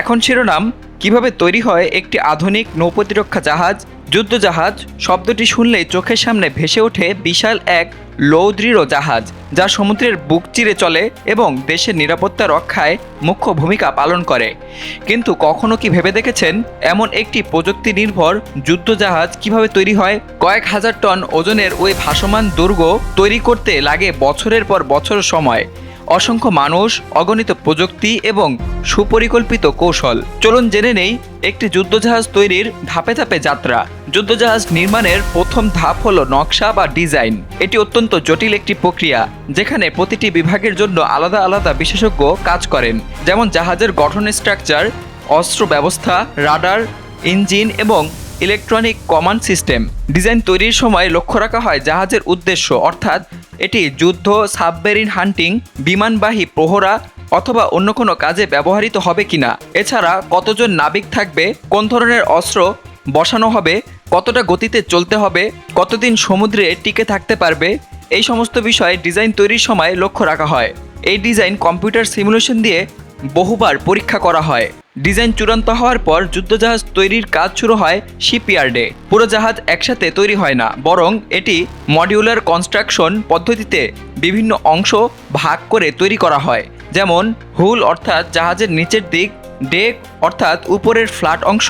এখন শিরোনাম, কীভাবে তৈরি হয় একটি আধুনিক নৌপ্রতিরক্ষা জাহাজ? যুদ্ধজাহাজ, শব্দটি শুনলেই চোখের সামনে ভেসে ওঠে বিশাল এক লৌদৃঢ় জাহাজ, যা সমুদ্রের বুক চিরে চলে এবং দেশের নিরাপত্তা রক্ষায় মুখ্য ভূমিকা পালন করে। কিন্তু কখনো কি ভেবে দেখেছেন, এমন একটি প্রযুক্তি নির্ভর যুদ্ধজাহাজ কীভাবে তৈরি হয়? কয়েক হাজার টন ওজনের ওই ভাসমান দুর্গ তৈরি করতে লাগে বছরের পর বছর সময়। অসংখ্য মানুষ, অগণিত প্রযুক্তি এবং সুপরিকল্পিত কৌশল। চলুন জেনে নেই একটি যুদ্ধজাহাজ তৈরির ধাপে ধাপে যাত্রা। যুদ্ধজাহাজ নির্মাণের প্রথম ধাপ হলো নকশা বা ডিজাইন। এটি অত্যন্ত জটিল একটি প্রক্রিয়া, যেখানে প্রতিটি বিভাগের জন্য আলাদা আলাদা বিশেষজ্ঞ কাজ করেন, যেমন জাহাজের গঠন স্ট্রাকচার অস্ত্র ব্যবস্থা, রাডার, ইঞ্জিন এবং ইলেকট্রনিক কমান্ড সিস্টেম ডিজাইন তৈরির সময় লক্ষ্য রাখা হয় জাহাজের উদ্দেশ্য, অর্থাৎ এটি যুদ্ধ, সাবমেরিন হান্টিং, বিমানবাহী প্রহরা অথবা অন্য কোনো কাজে ব্যবহৃত হবে কিনা। এছাড়া কতজন নাবিক থাকবে, কোন ধরনের অস্ত্র বসানো হবে, কতটা গতিতে চলতে হবে, কতদিন সমুদ্রে টিকে থাকতে পারবে, এই সমস্ত বিষয়ে ডিজাইন তৈরির সময় লক্ষ্য রাখা হয়। এই ডিজাইন কম্পিউটার সিমুলেশন দিয়ে বহুবার পরীক্ষা করা হয়। ডিজাইন চূড়ান্ত হওয়ার পর যুদ্ধজাহাজ তৈরির কাজ শুরু হয় শিপইয়ার্ডে। পুরো জাহাজ একসাথে তৈরি হয় না, বরং এটি মডিউলার কনস্ট্রাকশন পদ্ধতিতে বিভিন্ন অংশ ভাগ করে তৈরি করা হয়। যেমন, হুল অর্থাৎ জাহাজের নিচের দিক, ডেক অর্থাৎ উপরের ফ্ল্যাট অংশ,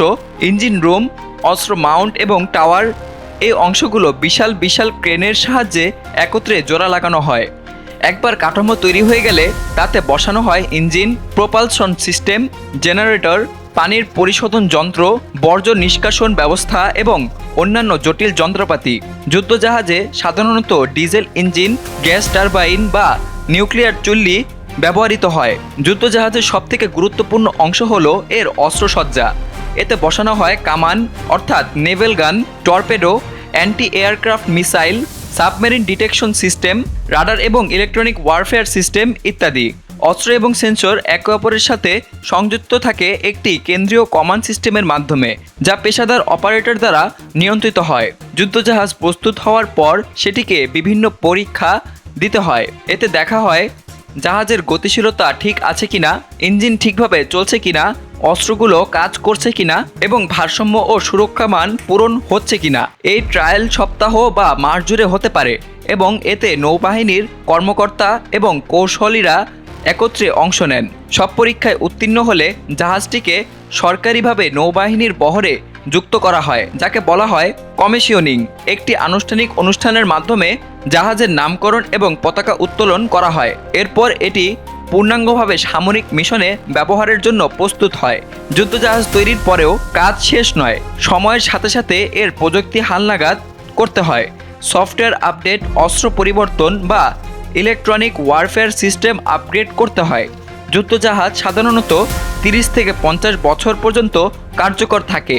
ইঞ্জিন রুম, অস্ত্র মাউন্ট এবং টাওয়ার, এই অংশগুলো বিশাল বিশাল ক্রেনের সাহায্যে একত্রে জোড়া লাগানো হয়। একবার কাঠামো তৈরি হয়ে গেলে তাতে বসানো হয় ইঞ্জিন, প্রোপালশন সিস্টেম, জেনারেটর, পানির পরিশোধন যন্ত্র, বর্জ্য নিষ্কাশন ব্যবস্থা এবং অন্যান্য জটিল যন্ত্রপাতি। যুদ্ধজাহাজে সাধারণত ডিজেল ইঞ্জিন, গ্যাস টারবাইন বা নিউক্লিয়ার চুল্লি ব্যবহৃত হয়। যুদ্ধজাহাজের সবথেকে গুরুত্বপূর্ণ অংশ হল এর অস্ত্রসজ্জা। এতে বসানো হয় কামান, অর্থাৎ naval gun, torpedo anti aircraft missile submarine detection system, radar এবং ইলেকট্রনিক ওয়ারফেয়ার সিস্টেম ইত্যাদি। অস্ত্র এবং সেন্সর একে অপরের সাথে সংযুক্ত থাকে একটি কেন্দ্রীয় কমান্ড সিস্টেমের মাধ্যমে, যা পেশাদার অপারেটর দ্বারা নিয়ন্ত্রিত হয়। যুদ্ধজাহাজ প্রস্তুত হওয়ার পর সেটিকে বিভিন্ন পরীক্ষা দিতে হয়। এতে দেখা হয় জাহাজের গতিশীলতা ঠিক আছে কিনা, ইঞ্জিন ঠিকভাবে চলছে কিনা, অস্ত্রগুলো কাজ করছে কিনা এবং ভারসাম্য ও সুরক্ষা মান পূরণ হচ্ছে কিনা, এই ট্রায়াল সপ্তাহ বা মাস জুড়ে হতে পারে এবং এতে নৌবাহিনীর কর্মকর্তা এবং কৌশলীরা একত্রে অংশ নেন। সব পরীক্ষায় উত্তীর্ণ হলে জাহাজটিকে সরকারিভাবে নৌবাহিনীর বহরে যুক্ত করা হয়, যাকে বলা হয় কমিশনিং। একটি আনুষ্ঠানিক অনুষ্ঠানের মাধ্যমে জাহাজের নামকরণ এবং পতাকা উত্তোলন করা হয়। এরপর এটি পূর্ণাঙ্গভাবে সামরিক মিশনে ব্যবহারের জন্য প্রস্তুত হয়। যুদ্ধজাহাজ তৈরির পরেও কাজ শেষ নয়, সময়ের সাথে সাথে এর প্রযুক্তি হালনাগাদ করতে হয়। সফটওয়্যার আপডেট, অস্ত্র পরিবর্তন বা ইলেকট্রনিক ওয়ারফেয়ার সিস্টেম আপগ্রেড করতে হয়। যুদ্ধজাহাজ সাধারণত তিরিশ থেকে পঞ্চাশ বছর পর্যন্ত কার্যকর থাকে।